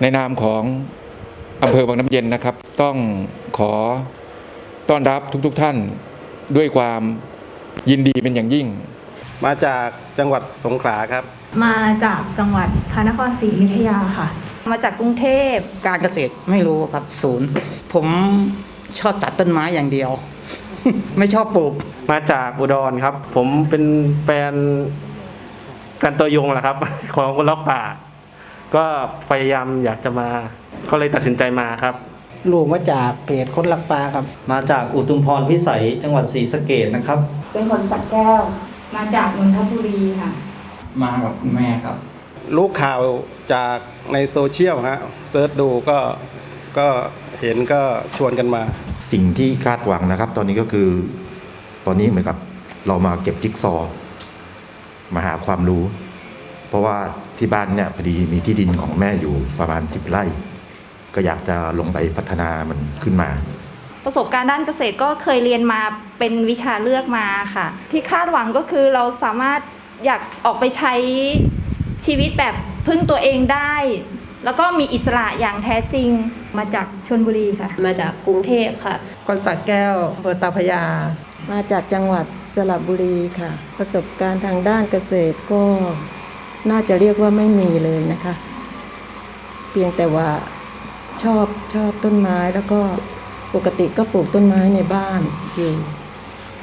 ในนามของอำเภอบางน้ำเย็นนะครับ ต้องขอต้อนรับทุกๆทท่านด้วยความยินดีเป็นอย่างยิ่ง มาจากจังหวัดสงขลาครับ มาจากจังหวัดพระนครศรีอยุธยาค่ะ มาจากกรุงเทพการเกษตรไม่รู้ครับศูนย์ ผมชอบตัดต้นไม้อย่างเดียว ไม่ชอบปลูก มาจากอุดรครับ ผมเป็นแฟนกันตัวยงแหละครับ ของคนล็อกป่า ก็พยายามอยากจะมา ก็เลยตัดสินใจมาครับ ลูกมาจากเพจคนรักปลาครับ มาจากอุทุมพรพิสัยจังหวัดศรีสะเกดนะครับ เป็นคนสักแก้ว มาจากนนทบุรีค่ะ มากับคุณแม่ครับ รู้ข่าวจากในโซเชียลฮะเซิร์ชดูก็ก็เห็นก็ชวนกันมา สิ่งที่คาดหวังนะครับ ตอนนี้ก็คือ ตอนนี้เหมือนกับเรามาเก็บจิ๊กซอว์มาหาความรู้ เพราะว่า ที่บ้านเนี่ยพอดีมีที่ดินของแม่อยู่ประมาณสิบไร่ ก็อยากจะลงไปพัฒนามันขึ้นมา ประสบการณ์ด้านเกษตรก็เคยเรียนมาเป็นวิชาเลือกมาค่ะ ที่คาดหวังก็คือเราสามารถอยากออกไปใช้ชีวิตแบบพึ่งตัวเองได้ แล้วก็มีอิสระอย่างแท้จริงมาจากชนบุรีค่ะ มาจากกรุงเทพค่ะ คนสักแก้วอำเภอตาพระยา มาจากจังหวัดสระบุรีค่ะ ประสบการณ์ทางด้านเกษตรก็ น่าจะเรียกว่าไม่มีเลยนะคะ เพียงแต่ว่าชอบชอบต้นไม้แล้วก็ปกติก็ปลูกต้นไม้ในบ้านอยู่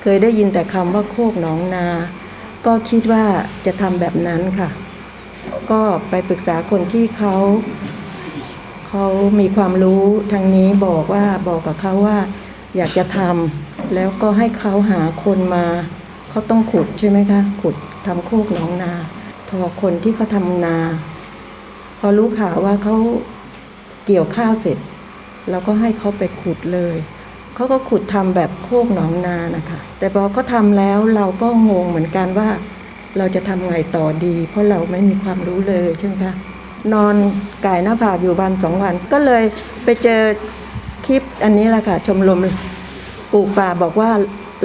เคยได้ยินแต่คำว่าโคกหนองนา ก็คิดว่าจะทำแบบนั้นค่ะ ก็ไปปรึกษาคนที่เขาเขามีความรู้ทางนี้บอกว่าบอกกับเขาว่า อยากจะทำแล้วก็ให้เขาหาคนมา เขาต้องขุดใช่ไหมคะ ขุดทำโคกหนองนา อคนที่เขาทำนา พอรู้ข่าวว่าเขาเกี่ยวข้าวเสร็จเราก็ให้เขาไปขุดเลย เขาก็ขุดทำแบบโคกหนองนานะคะ แต่พอเขาทำแล้วเราก็งงเหมือนกันว่า เราจะทำไงต่อดี เพราะเราไม่มีความรู้เลยใช่ไหมคะนอนก่ายหน้าผากอยู่วันสองวัน ก็เลยไปเจอคลิปอันนี้แหละค่ะชมรมปลูกป่าบอกว่า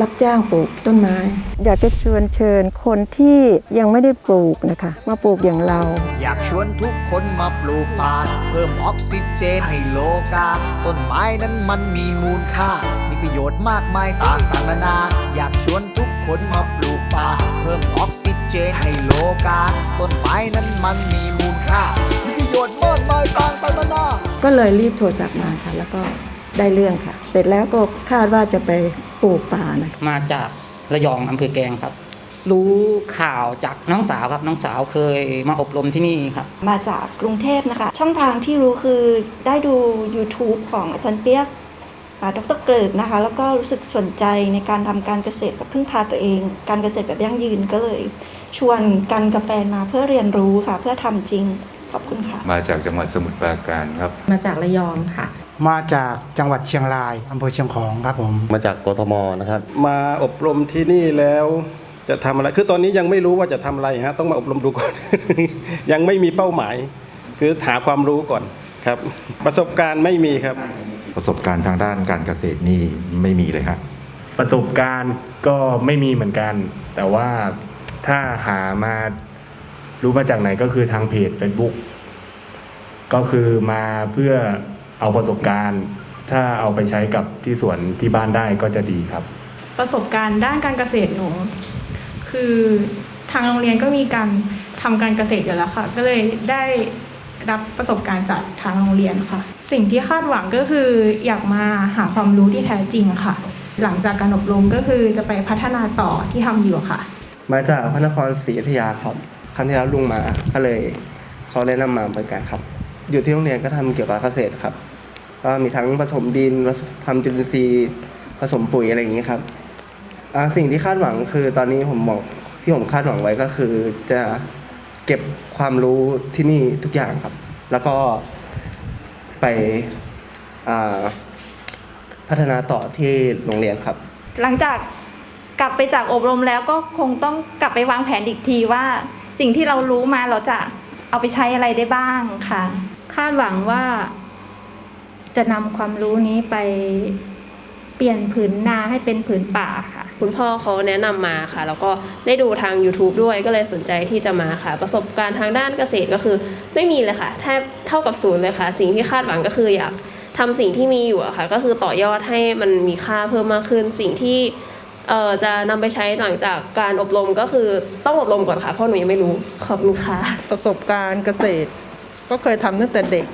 รับจ้างปลูกต้นไม้ อยากจะชวนเชิญคนที่ยังไม่ได้ปลูกนะคะ มาปลูกอย่างเรา อยากชวนทุกคนมาปลูกป่าเพิ่มออกซิเจนให้โลกา ต้นไม้นั้นมันมีมูลค่า มีประโยชน์มากมายต่างต่างๆนานา อยากชวนทุกคนมาปลูกป่าเพิ่มออกซิเจนให้โลกา ต้นไม้นั้นมันมีมูลค่า มีประโยชน์มากมายต่างต่างๆนานาก็เลยรีบโทรศัพท์มาค่ะ แล้วก็ได้เรื่องค่ะ เสร็จแล้วก็คาดว่าจะไป ปลูกป่านะคะมาจากระยองอำเภอแกลงครับ รู้ข่าวจากน้องสาวครับน้องสาวเคยมาอบรมที่นี่ครับ มาจากกรุงเทพนะคะ ช่องทางที่รู้คือได้ดู YouTube ของอาจารย์เปียกอ่าดรเกริบนะคะ แล้วก็รู้สึกสนใจในการทำการเกษตรแบบพึ่งพาตัวเอง การเกษตรแบบยั่งยืนก็เลย ชวนกันกาแฟนมาเพื่อเรียนรู้ค่ะ เพื่อทำจริงขอบคุณค่ะ มาจากจังหวัดสมุทรปราการครับ มาจากระยองค่ะ มาจากจังหวัดเชียงรายอำเภอเชียงของครับผม มาจากกทมนะครับ มาอบรมที่นี่แล้วจะทำอะไร คือตอนนี้ยังไม่รู้ว่าจะทำอะไรฮะ ต้องมาอบรมดูก่อน ยังไม่มีเป้าหมาย คือหาความรู้ก่อนครับ ประสบการณ์ไม่มีครับ ประสบการณ์ทางด้านการเกษตรนี่ไม่มีเลยครับประสบการณ์ก็ไม่มีเหมือนกัน แต่ว่าถ้าหามารู้มาจากไหนก็คือทางเพจ Facebook ก็คือมาเพื่อ เอาประสบการณ์ ถ้าเอาไปใช้กับที่สวนที่บ้านได้ก็จะดีครับ ประสบการณ์ด้านการเกษตรหนูคือทางโรงเรียนก็มีการทำการเกษตรอยู่แล้วค่ะ ก็เลยได้รับประสบการณ์จากทางโรงเรียนค่ะ สิ่งที่คาดหวังก็คืออยากมาหาความรู้ที่แท้จริงค่ะ หลังจากการอบรมก็คือจะไปพัฒนาต่อที่ทำอยู่ค่ะ มาจากพระนครศรีอยุธยาครับครั้งที่แล้วลุงมาก็เลยเขาแนะนำมาเหมือนกันครับ อยู่ที่โรงเรียนก็ทำเกี่ยวกับเกษตรครับ ก็มีทั้งผสมดินทำจุลินทรีย์ผสมปุ๋ยอะไรอย่างนี้ครับอ่าสิ่งที่คาดหวังคือตอนนี้ผมบอกที่ผมคาดหวังไว้ก็คือจะเก็บความรู้ที่นี่ทุกอย่างครับ แล้วก็ไปอ่าพัฒนาต่อที่โรงเรียนครับ หลังจากกลับไปจากอบรมแล้วก็คงต้องกลับไปวางแผนอีกทีว่า สิ่งที่เรารู้มาเราจะเอาไปใช้อะไรได้บ้างค่ะ คาดหวังว่า จะนำความรู้นี้ไปเปลี่ยนผืนนาให้เป็นผืนป่าค่ะ คุณพ่อเขาแนะนำมาค่ะ แล้วก็ได้ดูทาง YouTube ด้วยก็เลยสนใจที่จะมาค่ะ ประสบการณ์ทางด้านเกษตรก็คือ ไม่มีเลยค่ะแทบเท่ากับศูนย์เลยค่ะ สิ่งที่คาดหวังก็คืออยากทำสิ่งที่มีอยู่อะค่ะ ก็คือต่อยอดให้มันมีค่าเพิ่มมากขึ้น สิ่งที่เอ่อจะนำไปใช้หลังจากการอบรมก็คือต้องอบรมก่อนค่ะเพราะหนูยังไม่รู้ขอบคุณค่ะ ประสบการณ์เกษตร ก็เคยทำตั้งแต่เด็ก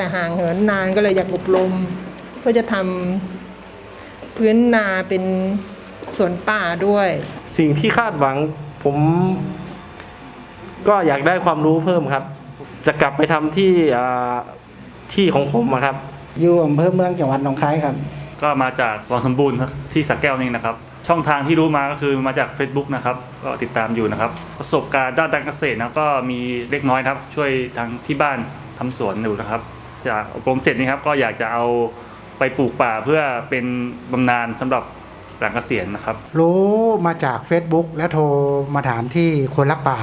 แต่ห่างเหินนานก็เลยอยากอบรม เพื่อจะทำพื้นนาเป็นสวนป่าด้วย สิ่งที่คาดหวังผม ก็อยากได้ความรู้เพิ่มครับ จะกลับไปทำที่อ่าที่ของผมอะครับ อยู่อำเภอเมืองจังหวัดหนองคายครับ ก็มาจากวังสมบูรณ์ครับที่สักแก้วนี่นะครับ ช่องทางที่รู้มาก็คือมาจาก Facebook นะครับ ก็ติดตามอยู่นะครับ ประสบการณ์ด้านการเกษตรนะก็มีเล็กน้อยนะครับ ช่วยทางที่บ้านทำสวนอยู่นะครับ จากอบรมเสร็จนี่ครับ ก็อยากจะเอาไปปลูกป่าเพื่อเป็นบำนาญสำหรับหลังเกษียณนะครับ รู้มาจาก Facebook แล้วโทรมาถามที่คนรักป่า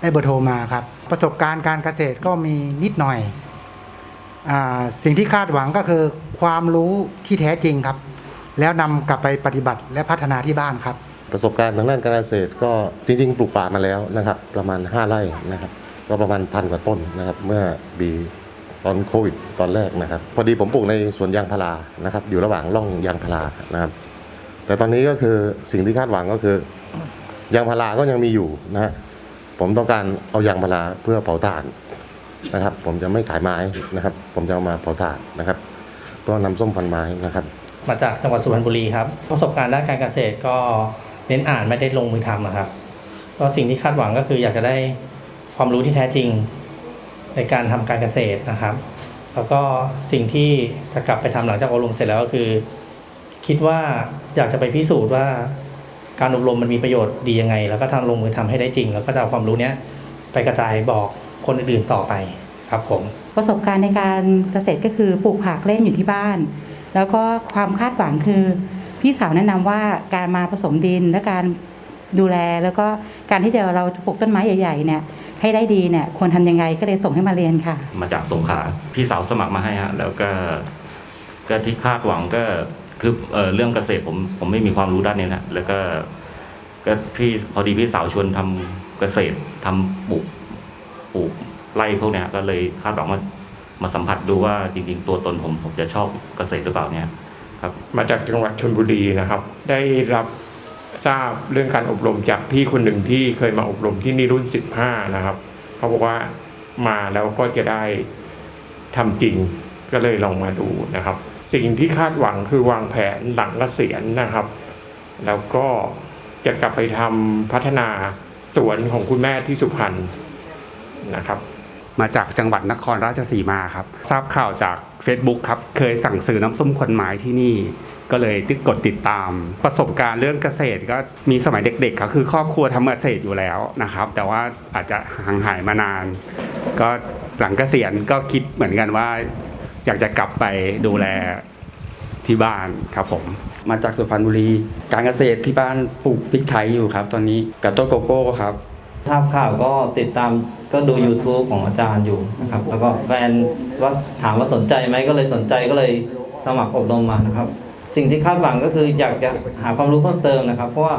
ได้เบอร์โทรมาครับ ประสบการณ์การเกษตรก็มีนิดหน่อยอาสิ่งที่คาดหวังก็คือความรู้ที่แท้จริงครับ แล้วนำกลับไปปฏิบัติและพัฒนาที่บ้านครับ ประสบการณ์ทางด้านการเกษตรก็จริง ๆ ปลูกป่ามาแล้วนะครับ ประมาณ 5 ไร่นะครับ ก็ประมาณพันกว่าต้นนะครับ เมื่อปี ตอนโควิดตอนแรกนะครับ พอดีผมปลูกในสวนยางพารานะครับ อยู่ระหว่างร่องยางพารานะครับ แต่ตอนนี้ก็คือสิ่งที่คาดหวังก็คือยางพาราก็ยังมีอยู่นะฮะผมต้องการเอายางพาราเพื่อเผาถ่านนะครับ ผมจะไม่ขายไม้นะครับ ผมจะเอามาเผาถ่านนะครับเพื่อนำส้มฟันไม้นะครับ มาจากจังหวัดสุพรรณบุรีครับ ประสบการณ์ด้านการเกษตรก็เน้นอ่านไม่ได้ลงมือทำนะครับก็สิ่งที่คาดหวังก็คืออยากจะได้ความรู้ที่แท้จริง ในการทำการเกษตรนะครับ แล้วก็สิ่งที่จะกลับไปทำหลังจากอบรมเสร็จแล้วก็คือ คิดว่าอยากจะไปพิสูจน์ว่าการอบรมมันมีประโยชน์ดียังไง แล้วก็ทำลงมือทำให้ได้จริง แล้วก็จะเอาความรู้เนี้ยไปกระจายบอกคนอื่นๆต่อไปครับผมประสบการณ์ในการเกษตรก็คือปลูกผักเล่นอยู่ที่บ้าน แล้วก็ความคาดหวังคือพี่สาวแนะนำว่าการมาผสมดินและการดูแลแล้วก็การที่จะเราปลูกต้นไม้ใหญ่ๆเนี่ย ให้ได้ดีเนี่ยควรทำยังไงก็เลยส่งให้มาเรียนค่ะ มาจากสงขลาพี่สาวสมัครมาให้ฮะแล้วก็ก็ที่คาดหวังก็คือเอ่อเรื่องเกษตรผมผมไม่มีความรู้ด้านนี้นะแล้วก็ก็พี่พอดีพี่สาวชวนทำเกษตรทำปลูกปลูกไร่พวกเนี้ยก็เลยคาดหวังว่ามาสัมผัสดูว่าจริง ๆ ตัวตนผมผมจะชอบเกษตรหรือเปล่าเนี่ยครับ มาจากจังหวัดชลบุรีนะครับ ได้รับ ทราบเรื่องการอบรมจากพี่คนหนึ่งที่เคยมาอบรมที่นี่รุ่น 15 นะครับเขาบอกว่ามาแล้วก็จะได้ทำจริงก็เลยลองมาดูนะครับ สิ่งที่คาดหวังคือวางแผนหลังเกษียณนะครับ แล้วก็จะกลับไปทำพัฒนาสวนของคุณแม่ที่สุพรรณนะครับ มาจากจังหวัดนครราชสีมาครับ ทราบข่าวจาก Facebook ครับ เคยสั่งซื้อน้ำส้มคนไม้ที่นี่ ก็เลยติดกดติดตาม ประสบการณ์เรื่องเกษตรก็มีสมัยเด็กๆก็คือครอบครัวทำเกษตรอยู่แล้วนะครับ แต่ว่าอาจจะห่างหายมานาน ก็หลังเกษียณก็คิดเหมือนกันว่า อยากจะกลับไปดูแลที่บ้านครับผม มาจากสุพรรณบุรี การเกษตรที่บ้านปลูกพริกไทยอยู่ครับ ตอนนี้กับต้นโกโก้ครับ ทราบข่าวก็ติดตามก็ดู YouTube ของอาจารย์อยู่นะครับแล้วก็แฟนว่าถามว่าสนใจไหมก็เลยสนใจก็เลยสมัครอบรมมานะครับ สิ่งที่คาดหวังก็คืออยากจะหาความรู้เพิ่มเติมนะครับ เพราะว่า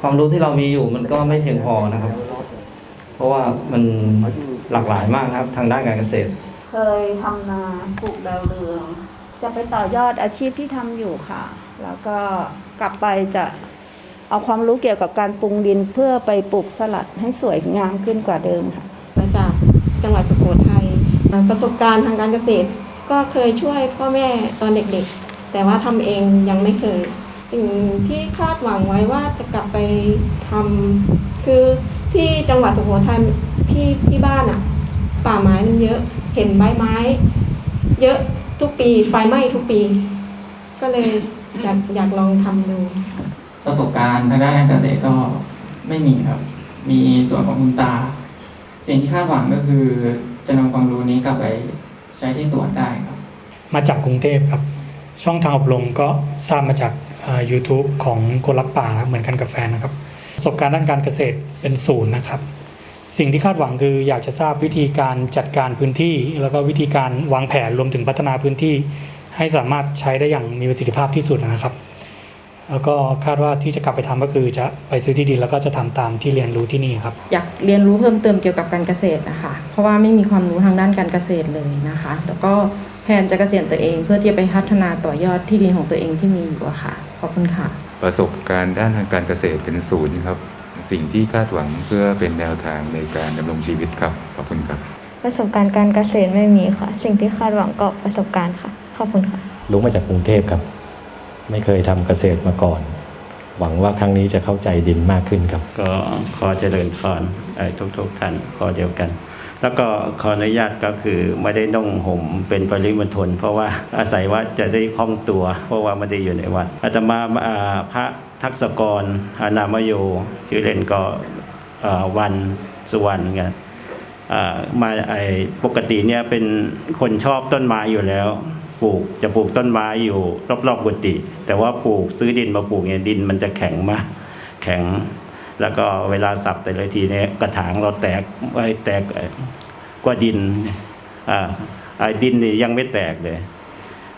ความรู้ที่เรามีอยู่มันก็ไม่เพียงพอนะครับ เพราะว่ามันหลากหลายมากนะครับ ทางด้านการเกษตร เคยทำนาปลูกดาวเรือง จะไปต่อยอดอาชีพที่ทำอยู่ค่ะ แล้วก็กลับไปจะ เอาความรู้เกี่ยวกับการปรุงดินเพื่อไปปลูกสลัดให้สวยงามขึ้นกว่าเดิมค่ะมาจากจังหวัดสุโขทัยประสบการณ์ทางการเกษตร ก็เคยช่วยพ่อแม่ตอนเด็กๆ แต่ว่าทำเองยังไม่เคยสิ่งที่คาดหวังไว้ว่าจะกลับไปทำคือที่จังหวัดสุโขทัยที่ที่บ้านอะป่าไม้มันเยอะเห็นใบไม้ เยอะทุกปีไฟไหม้ทุกปี ก็เลยอยากอยากลองทำดู ประสบการณ์ทางด้านการเกษตรก็ไม่มีครับ มีส่วนของคุณตา สิ่งที่คาดหวังก็คือจะนำความรู้นี้กลับไปใช้ที่สวนได้ครับ มาจากกรุงเทพครับ ช่องทางอบรมก็ทราบมาจาก YouTube ของคนรักป่านะครับเหมือนกันกับแฟนนะครับ ประสบการณ์ด้านการเกษตรเป็นศูนย์นะครับ สิ่งที่คาดหวังคืออยากจะทราบวิธีการจัดการพื้นที่ แล้วก็วิธีการวางแผนรวมถึงพัฒนาพื้นที่ ให้สามารถใช้ได้อย่างมีประสิทธิภาพที่สุดนะครับ แล้วก็คาดว่าที่จะกลับไปทำก็คือจะไปซื้อที่ดินแล้วก็จะทำตามที่เรียนรู้ที่นี่ครับ อยากเรียนรู้เพิ่มเติมเกี่ยวกับการเกษตรนะคะ เพราะว่าไม่มีความรู้ทางด้านการเกษตรเลยนะคะ แล้วก็แผนจะเกษียณตัวเองเพื่อที่จะไปพัฒนาต่อยอดที่ดินของตัวเองที่มีอยู่อะค่ะขอบคุณค่ะ ประสบการณ์ด้านทางการเกษตรเป็นศูนย์ครับ สิ่งที่คาดหวังเพื่อเป็นแนวทางในการดำรงชีวิตครับขอบคุณครับ ประสบการณ์การเกษตรไม่มีค่ะ สิ่งที่คาดหวังก็ประสบการณ์ค่ะ ขอบคุณค่ะ รู้มาจากกรุงเทพครับ ไม่เคยทำเกษตรมาก่อน หวังว่าครั้งนี้จะเข้าใจดินมากขึ้นครับ ก็ขอเจริญพรทุกๆท่านขอเดียวกัน แล้วก็ขออนุญาตก็คือไม่ได้นุ่งห่มเป็นปริมณฑลเพราะว่าอาศัยว่าจะได้คล่องตัว เพราะว่าไม่ได้อยู่ในวัดอาตมาอ่าพระทักษกรอนามโยชื่อเล่นก็เอ่อวันสุวรรณไงอ่ามาไอปกติเนี่ยเป็นคนชอบต้นไม้อยู่แล้ว ปลูกจะปลูกต้นไม้อยู่รอบๆกุฏิแต่ว่าปลูกซื้อดินมาปลูกเนี่ยดินมันจะแข็งมากแข็ง แล้วก็เวลาสับแต่ละทีเนี่ยกระถางเราแตกไอ้แตกกว่าดินอ่าไอ้ดินนี่ยังไม่แตกเลย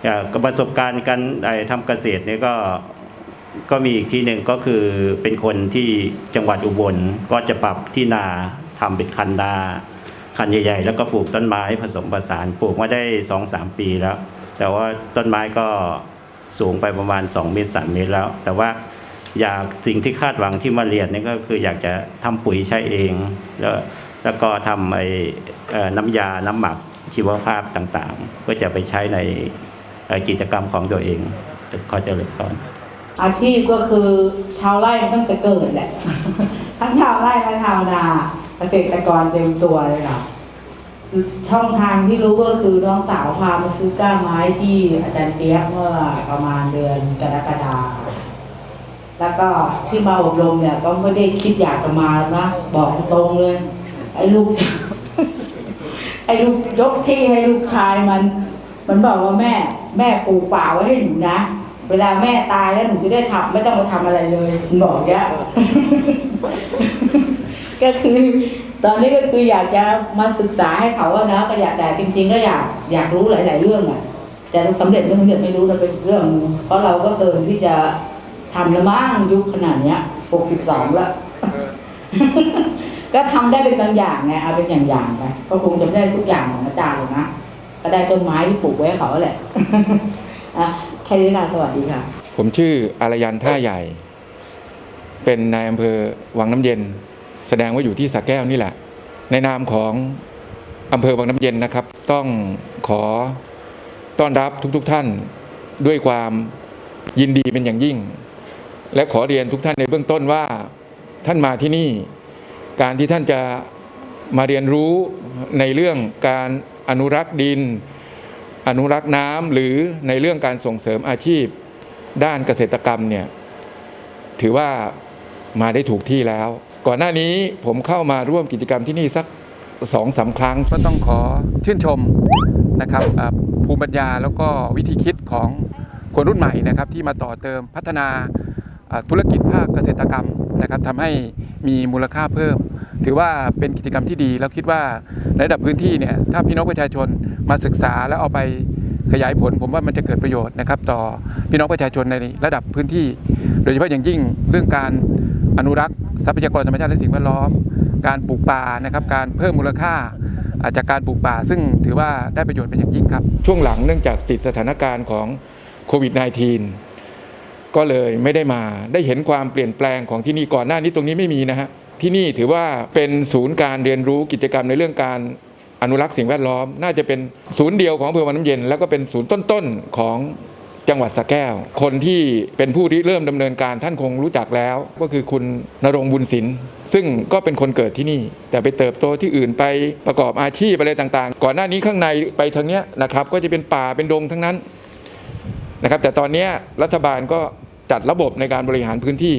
อ่าก็ประสบการณ์การไอ้ทำเกษตรเนี่ยก็ก็มีอีกที่หนึ่งก็คือเป็นคนที่จังหวัดอุบลก็จะปรับที่นาทำเป็นคันนาคันใหญ่ ๆ แล้วก็ปลูกต้นไม้ผสมผสานปลูกมาได้สองสามปีแล้ว แต่ว่าต้นไม้ก็สูงไปประมาณ 2 เมตร3เมตรแล้ว แต่ว่าอยากสิ่งที่คาดหวังที่มาเรียนนี่ก็คืออยากจะทำปุ๋ยใช้เอง แล้วแล้วก็ทำไอ้น้ำยาน้ำหมักชีวภาพต่างๆเพื่อจะไปใช้ในกิจกรรมของตัวเองขอเจริญพรอาชีพก็คือชาวไร่ตั้งแต่เกิดแหละทั้งชาวไร่และชาวนาเกษตรกรเต็มตัวเลยค่ะ ช่องทางที่รู้ก็คือน้องสาวพามาซื้อก้านไม้ที่อาจารย์เปียกเมื่อประมาณเดือนกรกฎาคมแล้วก็ที่มาอบรมเนี่ยก็ไม่ได้คิดอยากจะมานะบอกตรงเลย ไอ้ลูก ไอ้ลูกยกที่ให้ลูกชายมัน มันบอกว่าแม่ แม่ปลูกป่าไว้ให้หนูนะเวลาแม่ตายแล้วหนูจะได้ทำไม่ต้องมาทำอะไรเลยบอกยางเงี้ยก็คือ ตอนนี้ก็คืออยากจะมาศึกษาให้เขาอะนะก็อยากแต่จริง ๆ ก็อยากอยากรู้หลาย ๆ เรื่องอะจะสำเร็จไม่สำเร็จไม่รู้นะเป็นเรื่อง เพราะเราก็เกินที่จะทำแล้วมั้งยุคขนาดเนี้ยหกสิบสองแล้วก็ทำได้เป็นบางอย่างไงเอาเป็นอย่างๆไปก็คงจะไม่ได้ทุกอย่างของอาจารย์หรอกนะก็ได้ต้นไม้ที่ปลูกไว้เขาแหละอะแค่นี้นะสวัสดีค่ะ ผมชื่ออารยันท่าใหญ่ เป็นนายอำเภอวังน้ำเย็น แสดงว่าอยู่ที่สระแก้วนี่แหละ ในนามของอำเภอวังน้ำเย็นนะครับ ต้องขอต้อนรับทุกๆทท่านด้วยความยินดีเป็นอย่างยิ่ง และขอเรียนทุกท่านในเบื้องต้นว่าท่านมาที่นี่ การที่ท่านจะมาเรียนรู้ในเรื่องการอนุรักษ์ดิน อนุรักษ์น้ำหรือในเรื่องการส่งเสริมอาชีพ ด้านเกษตรกรรมเนี่ยถือว่ามาได้ถูกที่แล้ว ก่อนหน้านี้ผมเข้ามาร่วมกิจกรรมที่นี่สักสองสาครั้ง ก็ต้องขอชื่นชมนะครับภูมิปัญญาแล้วก็วิธีคิดของคนรุ่นใหม่นะครับที่มาต่อเติมพัฒนาอ่าธุรกิจภาคเกษตรกรรมนะครับทำให้มีมูลค่าเพิ่ม ถือว่าเป็นกิจกรรมที่ดี แล้วคิดว่าในระดับพื้นที่เนี่ยถ้าพี่น้องประชาชนมาศึกษาแล้วเอาไปขยายผล ผมว่ามันจะเกิดประโยชน์นะครับต่อพี่น้องประชาชนในระดับพื้นที่ โดยเฉพาะอย่างยิ่งเรื่องการอนุรักษ์ ทรัพยากรธรรมชาติและสิ่งแวดล้อม การปลูกป่านะครับ การเพิ่มมูลค่าอาจากการปลูกป่า ซึ่งถือว่าได้ประโยชน์เป็นอย่างยิ่งครับ ช่วงหลังเนื่องจากติดสถานการณ์ของโควิด -19 ก็เลยไม่ได้มาได้เห็นความเปลี่ยนแปลงของที่นี่ก่อนหน้านี้ตรงนี้ไม่มีนะฮะที่นี่ถือว่าเป็นศูนย์การเรียนรู้กิจกรรมในเรื่องการอนุรักษ์สิ่งแวดล้อม น่าจะเป็นศูนย์เดียวของอำเภอวังน้ำเย็น แล้วก็เป็นศูนย์ต้นๆของ จังหวัดสระแก้ว คนที่เป็นผู้ที่เริ่มดำเนินการท่านคงรู้จักแล้ว ก็คือคุณนรงบุญศิลป์ซึ่งก็เป็นคนเกิดที่นี่ แต่ไปเติบโตที่อื่นไปประกอบอาชีพอะไรต่างๆ ก่อนหน้านี้ข้างในไปทางเนี้ยนะครับก็จะเป็นป่าเป็นดงทั้งนั้นนะครับแต่ตอนนี้รัฐบาลก็จัดระบบในการบริหารพื้นที่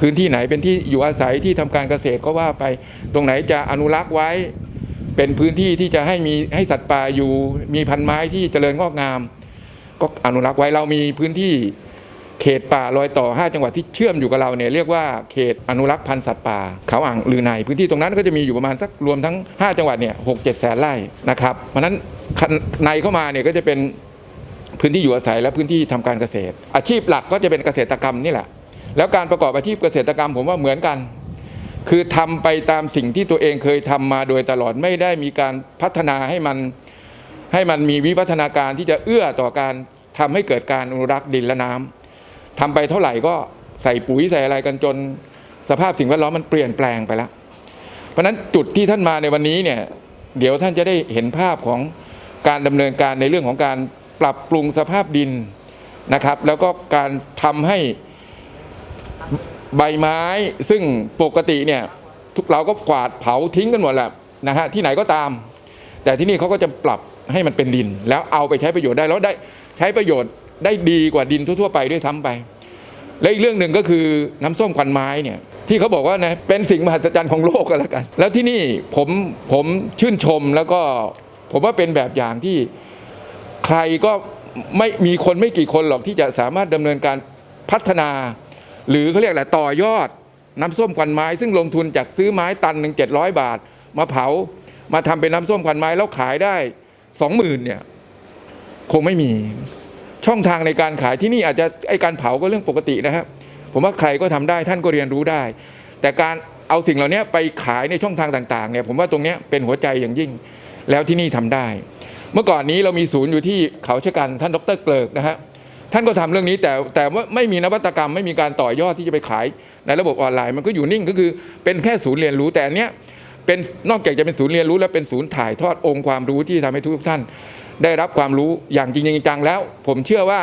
พื้นที่ไหนเป็นที่อยู่อาศัยที่ทำการเกษตรก็ว่าไป ตรงไหนจะอนุรักษ์ไว้ เป็นพื้นที่ที่จะให้มีให้สัตว์ป่าอยู่มีพันไม้ที่เจริญงอกงาม ก็อนุรักษ์ไว้เรามีพื้นที่เขตป่ารอยต่อ 5 จังหวัดที่เชื่อมอยู่กับเราเนี่ยเรียกว่าเขตอนุรักษ์พันธุ์สัตว์ป่าเขาอ่างลือในพื้นที่ตรงนั้นก็จะมีอยู่ประมาณสักรวมทั้ง 5 จังหวัดเนี่ยหกเจ็ดแสนไร่นะครับเพราะฉะนั้นในเข้ามาเนี่ยก็จะเป็นพื้นที่อยู่อาศัยและพื้นที่ทำการเกษตร อาชีพหลักก็จะเป็นเกษตรกรรมนี่แหละ แล้วการประกอบอาชีพเกษตรกรรมผมว่าเหมือนกัน คือทำไปตามสิ่งที่ตัวเองเคยทำมาโดยตลอดไม่ได้มีการพัฒนาให้มัน ให้มันมีวิวัฒนาการที่จะเอื้อต่อการทำให้เกิดการอนุรักษ์ดินและน้ำทำไปเท่าไหร่ก็ใส่ปุ๋ยใส่อะไรกันจน สภาพสิ่งแวดล้อมมันเปลี่ยนแปลงไปแล้ว เพราะฉะนั้นจุดที่ท่านมาในวันนี้เนี่ยเดี๋ยวท่านจะได้เห็นภาพของการดำเนินการในเรื่องของการปรับปรุงสภาพดินนะครับ แล้วก็การทำให้ใบไม้ซึ่งปกติเนี่ยทุกเราก็กวาดเผาทิ้งกันหมดแหละนะฮะที่ไหนก็ตาม แต่ที่นี่เขาก็จะปรับ ให้มันเป็นดิน แล้วเอาไปใช้ประโยชน์ได้แล้วได้ใช้ประโยชน์ได้ดีกว่าดินทั่ว ๆ ไปด้วยซ้ำไป และอีกเรื่องหนึ่งก็คือน้ำส้มควันไม้เนี่ยที่เขาบอกว่านะเป็นสิ่งมหัศจรรย์ของโลกกันแล้วกัน แล้วที่นี่ผมผมชื่นชมแล้วก็ผมว่าเป็นแบบอย่างที่ใครก็ไม่มีคนไม่กี่คนหรอกที่จะสามารถดำเนินการพัฒนา หรือเขาเรียกอะไรต่อยอดน้ำส้มควันไม้ ซึ่งลงทุนจากซื้อไม้ตันหนึ่งเจ็ดร้อยบาท มาเผา มาทำเป็นน้ำส้มควันไม้แล้วขายได้ สองหมื่นเนี่ยคงไม่มีช่องทางในการขายที่นี่อาจจะไอการเผาก็เรื่องปกตินะครับ ผมว่าใครก็ทำได้ท่านก็เรียนรู้ได้ แต่การเอาสิ่งเหล่านี้ไปขายในช่องทางต่างๆเนี่ยผมว่าตรงนี้เป็นหัวใจอย่างยิ่ง แล้วที่นี่ทำได้ เมื่อก่อนนี้เรามีศูนย์อยู่ที่เขาชะกันท่านดรเกลิกนะฮะท่านก็ทำเรื่องนี้แต่แต่ว่าไม่มีนวัตกรรมไม่มีการต่อยอดที่จะไปขายในระบบออนไลน์มันก็อยู่นิ่งก็คือเป็นแค่ศูนย์เรียนรู้แต่อันเนี้ย เป็นนอกจากจะเป็นศูนย์เรียนรู้แล้วเป็นศูนย์ถ่ายทอดองค์ความรู้ที่ทำให้ทุกท่าน ได้รับความรู้อย่างจริงจังแล้ว ผมเชื่อว่า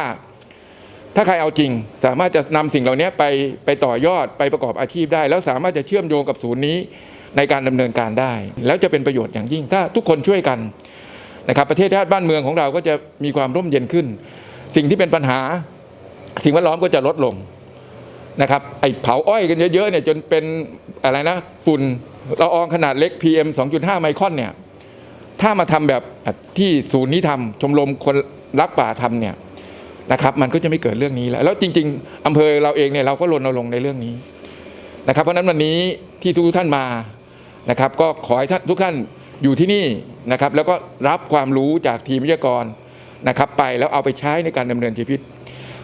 ถ้าใครเอาจริง สามารถจะนำสิ่งเหล่านี้ไปไปต่อยอดไปประกอบอาชีพได้ แล้วสามารถจะเชื่อมโยงกับศูนย์นี้ในการดำเนินการได้ แล้วจะเป็นประโยชน์อย่างยิ่งถ้าทุกคนช่วยกันนะครับ ประเทศชาติบ้านเมืองของเราก็จะมีความร่มเย็นขึ้น สิ่งที่เป็นปัญหา สิ่งแวดล้อมก็จะลดลงนะครับไอ้เผาอ้อยกันเยอะๆเนี่ยจนเป็นอะไรนะฝุ่น ละอองขนาดเล็ก PM 2.5 ไมครอนเนี่ยถ้ามาทำแบบที่ศูนย์นี้ทำชมรมคนรักป่าทำเนี่ยนะครับ มันก็จะไม่เกิดเรื่องนี้แล้วแล้วจริง ๆอำเภอเราเองเนี่ยเราก็รณรงค์ในเรื่องนี้นะครับ เพราะนั้นวันนี้ที่ทุกท่านมานะครับ ก็ขอให้ท่านทุกท่านอยู่ที่นี่นะครับ แล้วก็รับความรู้จากทีมวิทยากรนะครับ ไปแล้วเอาไปใช้ในการดำเนินชีวิต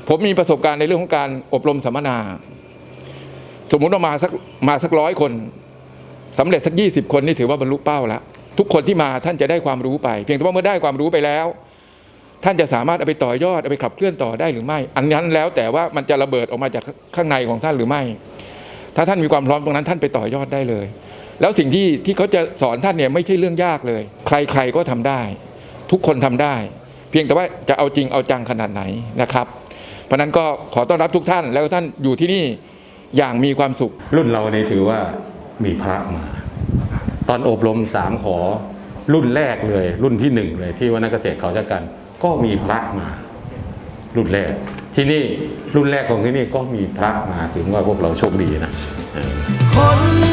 ผมมีประสบการณ์ในเรื่องของการอบรมสัมมนา สมมุติว่ามาสักมาสักร้อยคน สำเร็จสักยี่สิบคนนี่ถือว่าบรรลุเป้าแล้วทุกคนที่มาท่านจะได้ความรู้ไป เพียงแต่ว่าเมื่อได้ความรู้ไปแล้ว ท่านจะสามารถเอาไปต่อยอดเอาไปขับเคลื่อนต่อได้หรือไม่ อันนั้นแล้วแต่ว่ามันจะระเบิดออกมาจากข้างในของท่านหรือไม่ ถ้าท่านมีความพร้อมตรงนั้นท่านไปต่อยอดได้เลย แล้วสิ่งที่ที่เขาจะสอนท่านเนี่ยไม่ใช่เรื่องยากเลย ใครๆก็ทำได้ ทุกคนทำได้ เพียงแต่ว่าจะเอาจริงเอาจังขนาดไหนนะครับ เพราะนั้นก็ขอต้อนรับทุกท่านแล้วท่านอยู่ที่นี่อย่างมีความสุขรุ่นเราเนี่ยถือว่า มีพระมา ตอนอบรมสามขอรุ่นแรกเลย รุ่นที่หนึ่งเลยที่ว่านักเกษตรเขาจะกัน ก็มีพระมา รุ่นแรก ที่นี่รุ่นแรกของที่นี่ก็มีพระมาถึงว่าพวกเราโชคดีนะคน